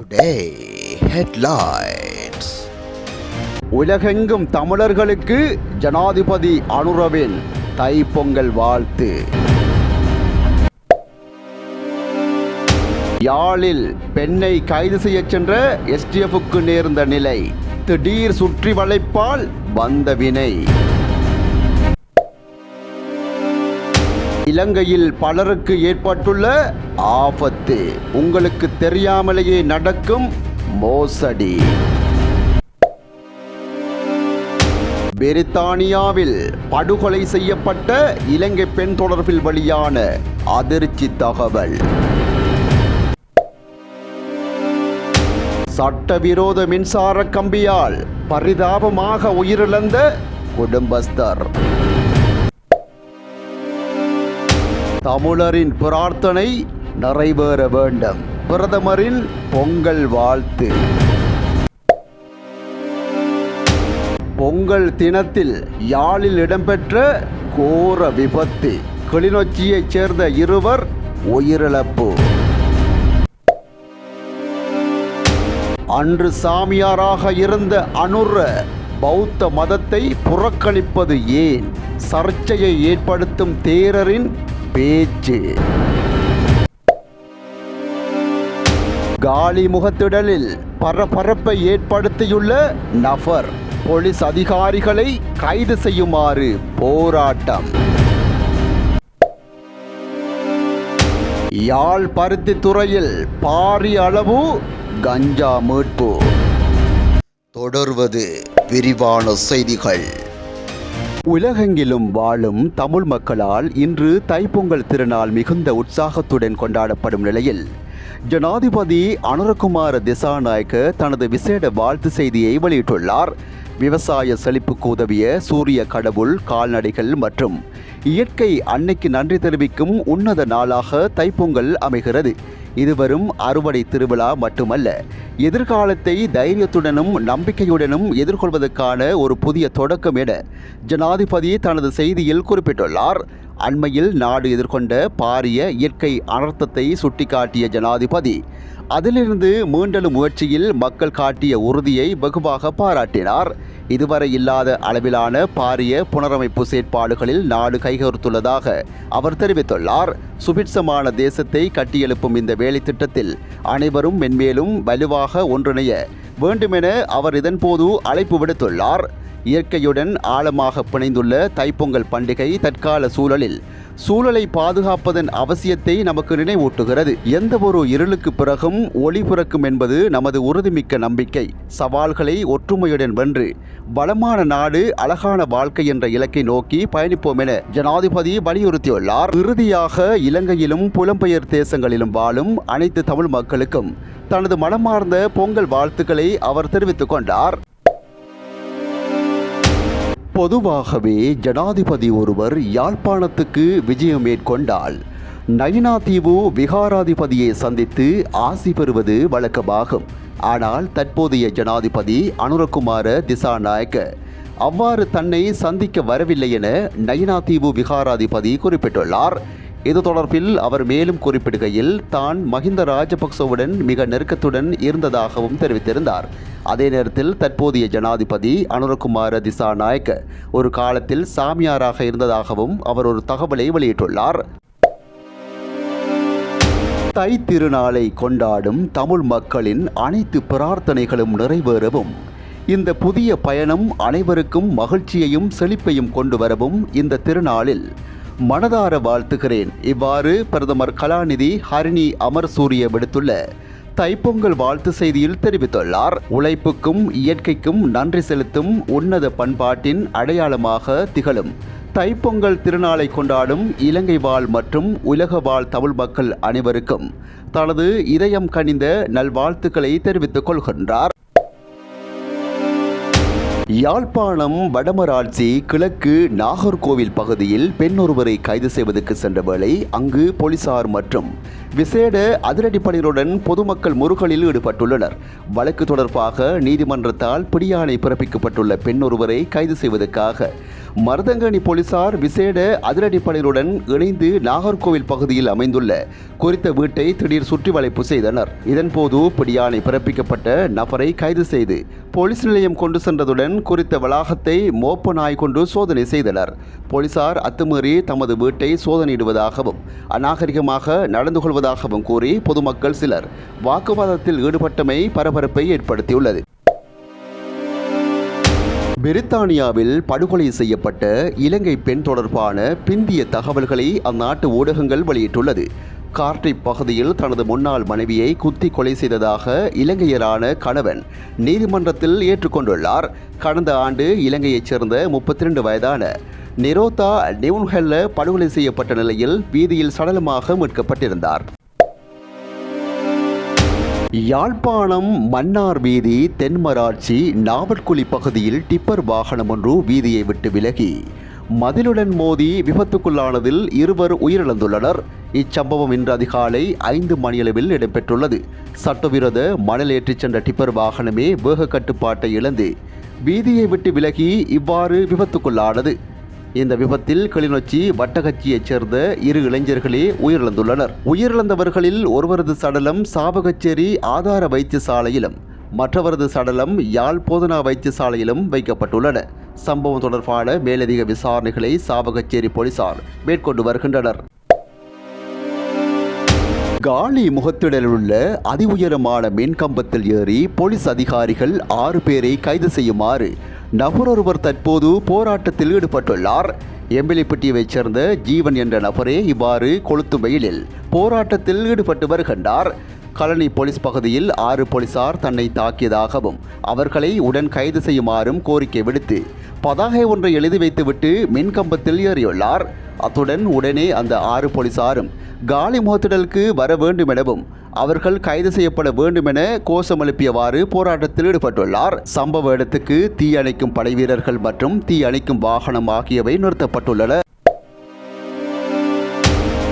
Today headlines உலகெங்கும் தமிழர்களுக்கு ஜனாதிபதி அனுரவின் தைப்பொங்கல் வாழ்த்து. யாழில் பெண்ணை கைது செய்யச் சென்ற எஸ்டிஎஃப்க்கு நேர்ந்த நிலை. திடீர் சுற்றி வளைப்பால் வந்த வினை. இலங்கையில் பலருக்கு ஏற்பட்டுள்ள ஆபத்து. உங்களுக்கு தெரியாமலேயே நடக்கும் மோசடி. பிரித்தானியாவில் படுகொலை செய்யப்பட்ட இலங்கை பெண் தொடர்பில் வெளியான அதிர்ச்சி தகவல். சட்டவிரோத மின்சார கம்பியால் பரிதாபமாக உயிரிழந்த குடும்பஸ்தர். தமிழரின் பிரார்த்தனை நிறைவேற வேண்டும். பிரதமரின் பொங்கல் வாழ்த்து. பொங்கல் தினத்தில் யாழில் இடம்பெற்ற கோர விபத்து. கிளிநொச்சியைச் சேர்ந்த இருவர் உயிரிழப்பு. அன்று சாமியாராக இருந்த அனுர பௌத்த மதத்தை புறக்கணிப்பது ஏன்? சர்ச்சையை ஏற்படுத்தும் தேரரின் பேச்சு. காலி முகத்திடலில் பரபரப்பை ஏற்படுத்தியுள்ள நபர் போலீஸ் அதிகாரிகளை கைது செய்யுமாறு போராட்டம். யாழ் பருத்தி துறையில் பாரிய அளவு கஞ்சா மீட்பு. தொடர்வது விரிவான செய்திகள். உலகெங்கிலும் வாழும் தமிழ் மக்களால் இன்று தைப்பொங்கல் திருநாள் மிகுந்த உற்சாகத்துடன் கொண்டாடப்படும் நிலையில் ஜனாதிபதி அனுரகுமார திசாநாயக்க தனது விசேட வாழ்த்து செய்தியை வெளியிட்டுள்ளார். விவசாய செழிப்புக்கு உதவிய சூரிய கடவுள் கால்நடைகள் மற்றும் இயற்கை அன்னைக்கு நன்றி தெரிவிக்கும் உன்னத நாளாக தைப்பொங்கல் அமைகிறது. இது வரும் அறுவடை திருவிழா மட்டுமல்ல. எதிர்காலத்தை தைரியத்துடனும் நம்பிக்கையுடனும் எதிர்கொள்வதற்கான ஒரு புதிய தொடக்கம் என ஜனாதிபதி தனது செய்தியில் குறிப்பிட்டுள்ளார். அண்மையில் நாடு எதிர்கொண்ட பாரிய இயற்கை அனர்த்தத்தை சுட்டிக்காட்டிய ஜனாதிபதி அதிலிருந்து மீண்டலும் முயற்சியில் மக்கள் காட்டிய உறுதியை வெகுவாக பாராட்டினார். இதுவரை இல்லாத அளவிலான பாரிய புனரமைப்பு செயற்பாடுகளில் நாடு கைகோர்த்துள்ளதாக அவர் தெரிவித்துள்ளார். சுபிட்சமான தேசத்தை கட்டியெழுப்பும் இந்த வேலை திட்டத்தில் அனைவரும் மென்மேலும் வலுவாக ஒன்றிணைய வேண்டுமென அவர் இதன்போது அழைப்பு விடுத்துள்ளார். இயற்கையுடன் ஆழமாக பிணைந்துள்ள தைப்பொங்கல் பண்டிகை தற்கால சூழலில் சூழலை பாதுகாப்பதன் அவசியத்தை நமக்கு நினைவூட்டுகிறது. எந்த ஒரு இருளுக்கு பிறகும் ஒளி பிறக்கும் என்பது நமது உறுதிமிக்க நம்பிக்கை. சவால்களை ஒற்றுமையுடன் வென்று வளமான நாடு அழகான வாழ்க்கை என்ற இலக்கை நோக்கி பயணிப்போம் என ஜனாதிபதி வலியுறுத்தியுள்ளார். இறுதியாக இலங்கையிலும் புலம்பெயர் தேசங்களிலும் வாழும் அனைத்து தமிழ் மக்களுக்கும் தனது மனமார்ந்த பொங்கல் வாழ்த்துக்களை அவர் தெரிவித்துக் கொண்டார். பொதுவாகவே ஜனாதிபதி ஒருவர் யாழ்ப்பாணத்துக்கு விஜயம் மேற்கொண்டால் நயினா தீவு விகாராதிபதியை சந்தித்து ஆசி பெறுவது வழக்கமாகும். ஆனால் தற்போதைய ஜனாதிபதி அனுரகுமார திசாநாயக்க அவ்வாறு தன்னை சந்திக்க வரவில்லை என நயினா தீவு விகாராதிபதி குறிப்பிட்டுள்ளார். இது தொடர்பில் அவர் மேலும் குறிப்பிடுகையில் தான் மஹிந்த ராஜபக்சவுடன் மிக நெருக்கத்துடன் இருந்ததாகவும் தெரிவித்திருந்தார். அதே நேரத்தில் தற்போதைய ஜனாதிபதி அனுரகுமார திசாநாயக்க ஒரு காலத்தில் சாமியாராக இருந்ததாகவும் அவர் ஒரு தகவலை வெளியிட்டுள்ளார். தை திருநாளை கொண்டாடும் தமிழ் மக்களின் அனைத்து பிரார்த்தனைகளும் நிறைவேறவும் இந்த புதிய பயணம் அனைவருக்கும் மகிழ்ச்சியையும் செழிப்பையும் கொண்டு வரவும் இந்த திருநாளில் மனதார வாழ்த்துகிறேன். இவ்வாறு பிரதமர் கலாநிதி ஹரிணி அமர்சூரிய விடுத்துள்ள தைப்பொங்கல் வாழ்த்து செய்தியில் தெரிவித்துள்ளார். உழைப்புக்கும் இயற்கைக்கும் நன்றி செலுத்தும் உன்னத பண்பாட்டின் அடையாளமாக திகழும். தைப்பொங்கல் திருநாளை கொண்டாடும் இலங்கை வாழ் மற்றும் உலக வாழ் தமிழ் மக்கள் அனைவருக்கும் தனது இதயம் கனிந்த நல்வாழ்த்துக்களை தெரிவித்துக் கொள்கின்றார். யாழ்ப்பாணம் வடமராட்சி கிழக்கு நாகர்கோவில் பகுதியில் பெண் ஒருவரை கைது செய்வதற்கு சென்ற வேளை அங்கு போலீசார் மற்றும் விசேட அதிரடிப்படையினருடன் பொதுமக்கள் முருகலில் ஈடுபட்டுள்ளனர். வழக்கு தொடர்பாக நீதிமன்றத்தால் பிடியாணை பிறப்பிக்கப்பட்டுள்ள பெண் ஒருவரை கைது செய்வதற்காக மருதங்கணி போலீசார் விசேட அதிரடிப்படையுடன் இணைந்து நாகர்கோவில் பகுதியில் அமைந்துள்ள குறித்த வீட்டை திடீர் சுற்றி வளைப்பு செய்தனர். இதன்போது பிடியாணை பிறப்பிக்கப்பட்ட நபரை கைது செய்து போலீஸ் நிலையம் கொண்டு சென்றதுடன் குறித்த வளாகத்தை மோப்ப நாய் கொண்டு சோதனை செய்தனர். போலீசார் அத்துமீறி தமது வீட்டை சோதனையிடுவதாகவும் அநாகரிகமாக நடந்து கொள்வதாகவும் கூறி பொதுமக்கள் சிலர் வாக்குவாதத்தில் ஈடுபட்டமை பரபரப்பை ஏற்படுத்தியுள்ளது. பிரித்தானியாவில் படுகொலை செய்யப்பட்ட இலங்கை பெண் தொடர்பான பிந்திய தகவல்களை அந்நாட்டு ஊடகங்கள் வெளியிட்டுள்ளது. கார்டி பகுதியில் தனது முன்னாள் மனைவியை குத்தி கொலை செய்ததாக இலங்கையரான கணவன் நீதிமன்றத்தில் ஏற்றுக்கொண்டுள்ளார். கடந்த ஆண்டு இலங்கையைச் சேர்ந்த முப்பத்தி ரெண்டு வயதான நிரோதா நிவுன்ஹெல்ல படுகொலை செய்யப்பட்ட நிலையில் வீதியில் சடலமாக மீட்கப்பட்டிருந்தார். யாழ்ப்பாணம் மன்னார் வீதி தென்மராட்சி நாவற்குழி பகுதியில் டிப்பர் வாகனம் ஒன்று வீதியை விட்டு விலகி மதிலுடன் மோதி விபத்துக்குள்ளானதில் இருவர் உயிரிழந்துள்ளனர். இச்சம்பவம் இன்று அதிகாலை ஐந்து மணியளவில் இடம்பெற்றுள்ளது. சட்டவிரோத மணல் ஏற்றிச் சென்ற டிப்பர் வாகனமே வேக கட்டுப்பாட்டை இழந்து வீதியை விட்டு விலகி இவ்வாறு விபத்துக்குள்ளானது. இந்த விபத்தில் கிளிநொச்சி வட்டகச்சியைச் சேர்ந்த இரு இளைஞர்களே உயிரிழந்துள்ளனர். உயிரிழந்தவர்களில் ஒருவரது சடலம் சாபகச்சேரி ஆதார வைத்தியசாலையிலும் மற்றவரது சடலம் யாழ் போதனா வைத்தியசாலையிலும் வைக்கப்பட்டுள்ளன. சம்பவம் தொடர்பான மேலதிக விசாரணைகளை சாபகச்சேரி போலீசார் மேற்கொண்டு வருகின்றனர். காலி முகத்திடலில் உள்ள அதி உயரமான மின்கம்பத்தில் ஏறி போலீஸ் அதிகாரிகள் ஆறு பேரை கைது செய்யுமாறு நபரொருவர் தற்போது போராட்டத்தில் ஈடுபட்டுள்ளார். எம்பிலிப்பட்டியைச் சேர்ந்த ஜீவன் என்ற நபரே இவ்வாறு கொளுத்து வெயிலில் போராட்டத்தில் ஈடுபட்டு வருகின்றார். கழனி போலீஸ் பகுதியில் ஆறு போலீசார் தன்னை தாக்கியதாகவும் அவர்களை உடன் கைது செய்யுமாறும் கோரிக்கை விடுத்து பதாகை ஒன்றை எழுதி வைத்துவிட்டு மின்கம்பத்தில் ஏறியுள்ளார். அத்துடன் உடனே அந்த ஆறு போலீசாரும் காலி முகத்திடலுக்கு வர வேண்டும் எனவும் அவர்கள் கைது செய்யப்பட வேண்டும் என கோஷம் எழுப்பியவாறு போராட்டத்தில் ஈடுபட்டுள்ளார். சம்பவ இடத்துக்கு தீயணைக்கும் படை வீரர்கள் மற்றும் தீயணைக்கும் வாகனம் ஆகியவை நிறுத்தப்பட்டுள்ளன.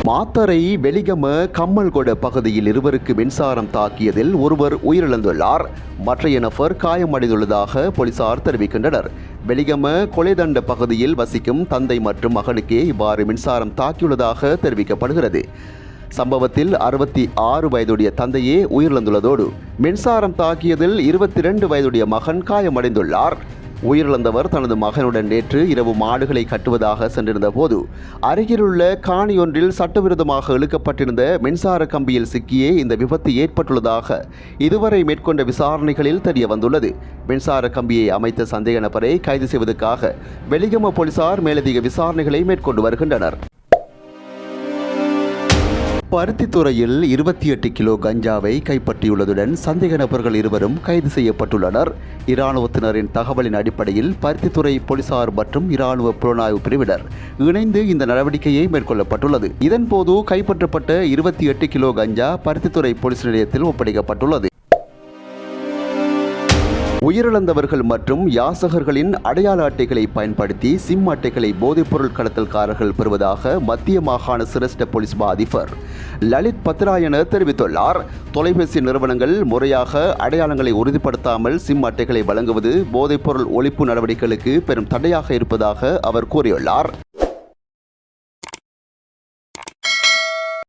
மாத்தரை வெளிகம கம்மல்கொட பகுதியில் இருவருக்கு மின்சாரம் தாக்கியதில் ஒருவர் உயிரிழந்துள்ளார். மற்றைய நபர் காயமடைந்துள்ளதாக போலீசார் தெரிவிக்கின்றனர். வெளிகம கொலைதண்ட பகுதியில் வசிக்கும் தந்தை மற்றும் மகனுக்கே இவ்வாறு மின்சாரம் தாக்கியுள்ளதாக தெரிவிக்கப்படுகிறது. சம்பவத்தில் அறுபத்தி ஆறு வயதுடைய தந்தையே உயிரிழந்துள்ளதோடு மின்சாரம் தாக்கியதில் இருபத்தி ரெண்டு வயதுடைய மகன் காயமடைந்துள்ளார். உயிரிழந்தவர் தனது மகனுடன் நேற்று இரவு மாடுகளை கட்டுவதாக சென்றிருந்த போது அருகிலுள்ள காணியொன்றில் சட்டவிரோதமாக இழுக்கப்பட்டிருந்த மின்சார கம்பியில் சிக்கியே இந்த விபத்து ஏற்பட்டுள்ளதாக இதுவரை மேற்கொண்ட விசாரணைகளில் தெரிய வந்துள்ளது மின்சார கம்பியை அமைத்த சந்தேக நபரை கைது செய்வதற்காக வெலிகம போலீசார் மேலதிக விசாரணைகளை மேற்கொண்டு வருகின்றனர். பருத்தித்துறையில் இருபத்தி எட்டு கிலோ கஞ்சாவை கைப்பற்றியுள்ளதுடன் சந்தேக நபர்கள் இருவரும் கைது செய்யப்பட்டுள்ளனர். இராணுவத்தினரின் தகவலின் அடிப்படையில் பருத்தித்துறை போலீசார் மற்றும் இராணுவ புலனாய்வு பிரிவினர் இணைந்து இந்த நடவடிக்கையை மேற்கொள்ளப்பட்டுள்ளது. இதன்போது கைப்பற்றப்பட்ட இருபத்தி எட்டு கிலோ கஞ்சா பருத்தித்துறை போலீஸ் நிலையத்தில் ஒப்படைக்கப்பட்டுள்ளது. உயிரிழந்தவர்கள் மற்றும் யாசகர்களின் அடையாள அட்டைகளை பயன்படுத்தி சிம் அட்டைகளை போதைப்பொருள் கடத்தல்காரர்கள் பெறுவதாக மத்திய மாகாண சிரேஷ்ட போலீஸ் மா அதிபர் லலித் பத்ராயன தெரிவித்துள்ளார். தொலைபேசி நிறுவனங்கள் முறையாக அடையாளங்களை உறுதிப்படுத்தாமல் சிம் அட்டைகளை வழங்குவது போதைப்பொருள் ஒழிப்பு நடவடிக்கைகளுக்கு பெரும் தடையாக இருப்பதாக அவர் கூறியுள்ளார்.